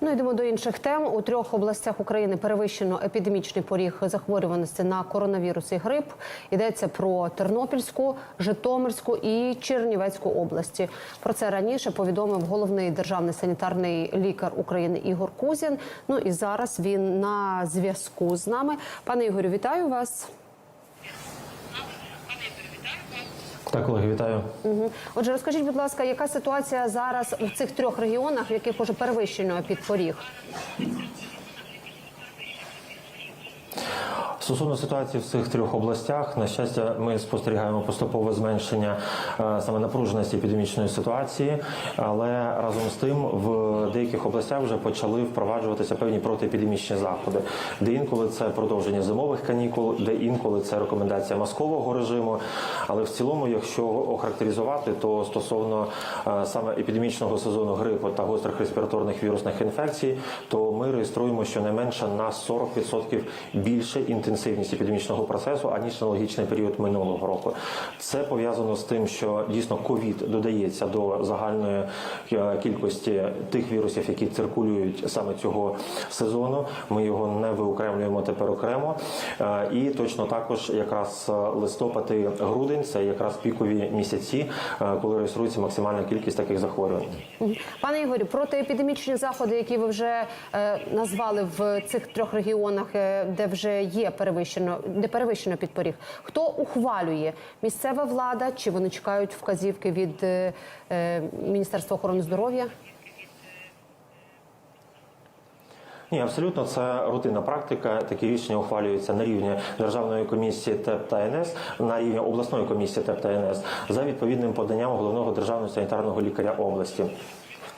Ну, йдемо до інших тем. У трьох областях України перевищено епідемічний поріг захворюваності на коронавірус і грип. Йдеться про Тернопільську, Житомирську і Чернівецьку області. Про це раніше повідомив головний державний санітарний лікар України Ігор Кузін. Ну і зараз він на зв'язку з нами. Пане Ігорю, вітаю вас. Так, колеги, вітаю. Угу. Отже, розкажіть, будь ласка, яка ситуація зараз у цих трьох регіонах, в яких уже перевищено підпоріг? Стосовно ситуації в цих трьох областях, на щастя, ми спостерігаємо поступове зменшення е, саме напруженості епідемічної ситуації, але разом з тим в деяких областях вже почали впроваджуватися певні протиепідемічні заходи, де інколи це продовження зимових канікул, де інколи це рекомендація маскового режиму. Але в цілому, якщо охарактеризувати, то стосовно е, саме епідемічного сезону грипу та гострих респіраторних вірусних інфекцій, то ми реєструємо щонайменше на 40% більше інтенсивність епідемічного процесу аніж аналогічний період минулого року. Це пов'язано з тим, що дійсно ковід додається до загальної е, кількості тих вірусів, які циркулюють саме цього сезону. Ми його не виокремлюємо тепер окремо. Е, І точно також якраз е, листопад і грудень це якраз пікові місяці, коли реєструється максимальна кількість таких захворювань. Пане Ігорю, протиепідемічні заходи, які ви вже назвали в цих трьох регіонах, де вже є перевищено, де перевищено підпоріг, хто ухвалює місцева влада чи вони чекають вказівки від е, е, Міністерства охорони здоров'я? Ні, абсолютно це рутинна практика. Такі рішення ухвалюються на рівні Державної комісії ТЕП та НС, на рівні обласної комісії ТЕП та НС за відповідним поданням головного державного санітарного лікаря області.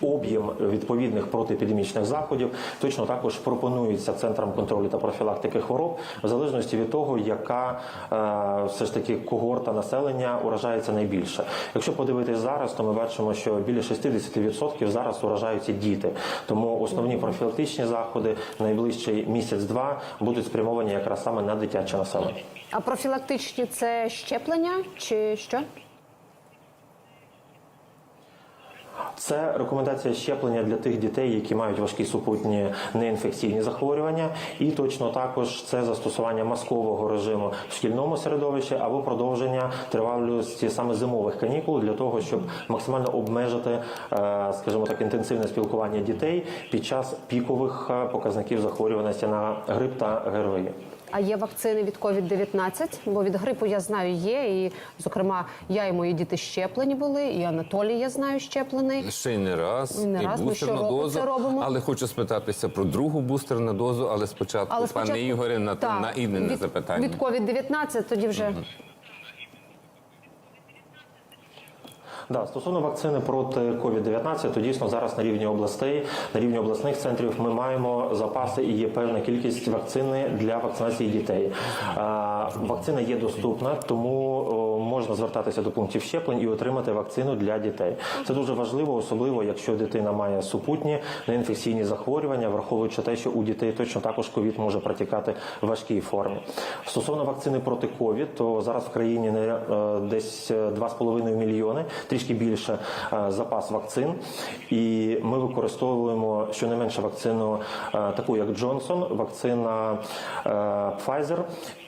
Об'єм відповідних протиепідемічних заходів точно також пропонується центрам контролю та профілактики хвороб в залежності від того, яка е, все ж таки когорта населення уражається найбільше. Якщо подивитись зараз, то ми бачимо, що біля 60% зараз уражаються діти. Тому основні профілактичні заходи найближчий місяць-два будуть спрямовані якраз саме на дитяче населення. А профілактичні це щеплення чи що? Це рекомендація щеплення для тих дітей, які мають важкі супутні неінфекційні захворювання, і точно також це застосування маскового режиму в шкільному середовищі або продовження тривалості саме зимових канікул для того, щоб максимально обмежити, е, скажімо так, інтенсивне спілкування дітей під час пікових е, показників захворюваності на грип та ГРВІ. А є вакцини від COVID-19? Бо від грипу я знаю є. І, зокрема, я і мої діти щеплені були, і Анатолій, я знаю, щеплений. Ще й не раз, І не і раз. Бустерну дозу. це робимо. Але хочу спитатися про другу бустерну дозу, але спочатку, Але спочатку, пане Ігоре, на, так, на від, запитання. Від COVID-19 тоді вже Да, стосовно вакцини проти COVID-19, то дійсно зараз на рівні областей, на рівні обласних центрів ми маємо запаси і є певна кількість вакцини для вакцинації дітей. Вакцина є доступна, тому можна звертатися до пунктів щеплень і отримати вакцину для дітей. Це дуже важливо, особливо якщо дитина має супутні неінфекційні захворювання, враховуючи те, що у дітей точно також ковід може протікати в важкій формі. Стосовно вакцини проти ковід, то зараз в країні не е, десь 2,5 мільйони, трішки більше е, запас вакцин, і ми використовуємо щонайменше вакцину е, таку, як Джонсон, вакцина е, Pfizer.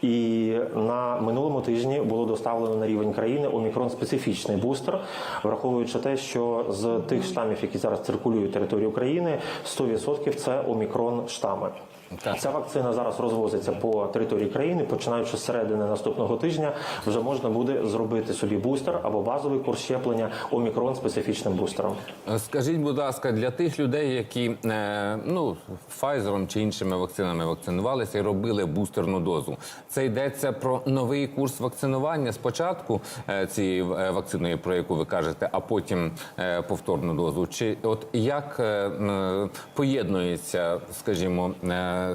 І на минулому тижні було доставлено на рівень країни омікрон специфічний бустер, враховуючи те, що з тих штамів, які зараз циркулюють територію України, 100% це омікрон штами. Так. Ця вакцина зараз розвозиться по території країни. Починаючи з середини наступного тижня, вже можна буде зробити собі бустер або базовий курс щеплення омікрон специфічним бустером. Е, Скажіть, будь ласка, для тих людей, які е, ну Pfizer чи іншими вакцинами вакцинувалися і робили бустерну дозу, це йдеться про новий курс вакцинування спочатку е, цієї вакциною, про яку ви кажете, а потім повторну дозу. Чи от як поєднується, скажімо,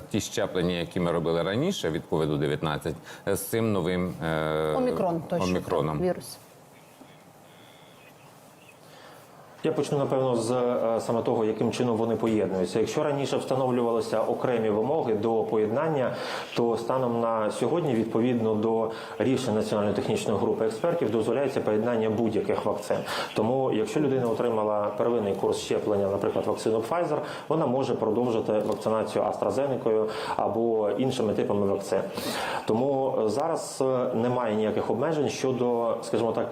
ті щеплення, які ми робили раніше від COVID-19, е, з цим новим е, омікрон точно омікроном? так, вірус. Я почну напевно з е, саме того, яким чином вони поєднуються. Якщо раніше встановлювалися окремі вимоги до поєднання, то станом на сьогодні, відповідно до рішень національної технічної групи експертів, дозволяється поєднання будь-яких вакцин. Тому, якщо людина отримала первинний курс щеплення, наприклад, вакцину Pfizer, вона може продовжити вакцинацію AstraZeneca або іншими типами вакцин. Тому е, зараз е, немає ніяких обмежень щодо, скажімо так,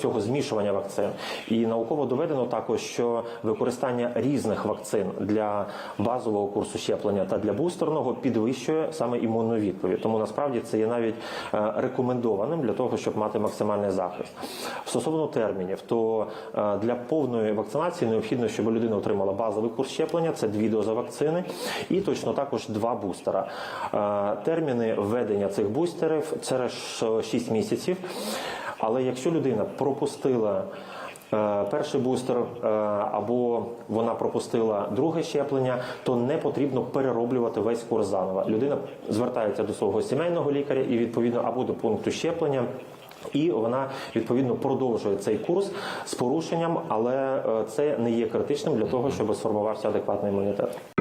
цього змішування вакцин. І науково доведено також, що використання різних вакцин для базового курсу щеплення та для бустерного підвищує саме імунну відповідь. Тому насправді це є навіть е, рекомендованим для того, щоб мати максимальний захист. Стосовно термінів, то е, для повної вакцинації необхідно, щоб людина отримала базовий курс щеплення, це дві дози вакцини, і точно також два бустера. Е, Терміни введення цих бустерів це ж 6 місяців. Але якщо людина пропустила перший бустер е, або вона пропустила друге щеплення, то не потрібно перероблювати весь курс заново. Людина звертається до свого сімейного лікаря і відповідно або до пункту щеплення. І вона відповідно продовжує цей курс з порушенням, але е, це не є критичним для того, щоб сформувався адекватний імунітет.